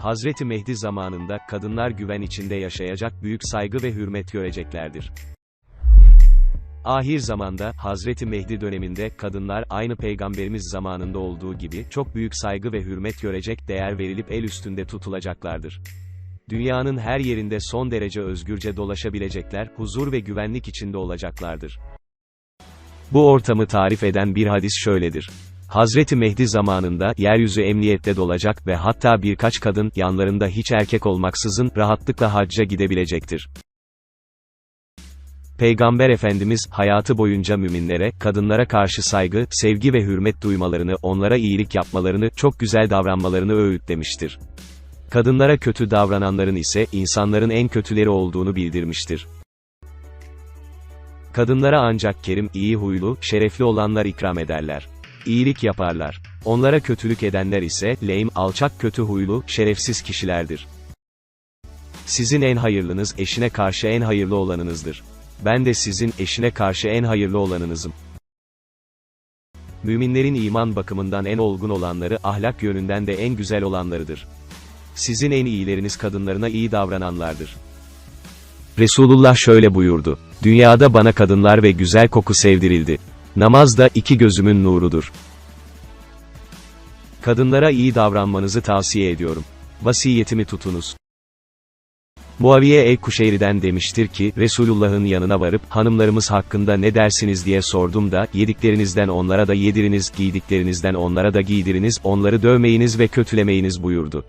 Hazreti Mehdi zamanında, kadınlar güven içinde yaşayacak büyük saygı ve hürmet göreceklerdir. Ahir zamanda, Hazreti Mehdi döneminde, kadınlar, aynı Peygamberimiz zamanında olduğu gibi, çok büyük saygı ve hürmet görecek, değer verilip el üstünde tutulacaklardır. Dünyanın her yerinde son derece özgürce dolaşabilecekler, huzur ve güvenlik içinde olacaklardır. Bu ortamı tarif eden bir hadis şöyledir. Hazreti Mehdi zamanında, yeryüzü emniyette dolacak ve hatta birkaç kadın, yanlarında hiç erkek olmaksızın, rahatlıkla hacca gidebilecektir. Peygamber Efendimiz, hayatı boyunca müminlere, kadınlara karşı saygı, sevgi ve hürmet duymalarını, onlara iyilik yapmalarını, çok güzel davranmalarını öğütlemiştir. Kadınlara kötü davrananların ise, insanların en kötüleri olduğunu bildirmiştir. Kadınlara ancak kerim, iyi huylu, şerefli olanlar ikram ederler. İyilik yaparlar. Onlara kötülük edenler ise, lame, alçak kötü huylu, şerefsiz kişilerdir. Sizin en hayırlınız, eşine karşı en hayırlı olanınızdır. Ben de sizin, eşine karşı en hayırlı olanınızım. Müminlerin iman bakımından en olgun olanları, ahlak yönünden de en güzel olanlarıdır. Sizin en iyileriniz kadınlarına iyi davrananlardır. Resulullah şöyle buyurdu. Dünyada bana kadınlar ve güzel koku sevdirildi. Namaz da iki gözümün nurudur. Kadınlara iyi davranmanızı tavsiye ediyorum. Vasiyetimi tutunuz. Muaviye el-Kuşeyri'den demiştir ki, Resulullah'ın yanına varıp, hanımlarımız hakkında ne dersiniz diye sordum da, yediklerinizden onlara da yediriniz, giydiklerinizden onlara da giydiriniz, onları dövmeyiniz ve kötülemeyiniz buyurdu.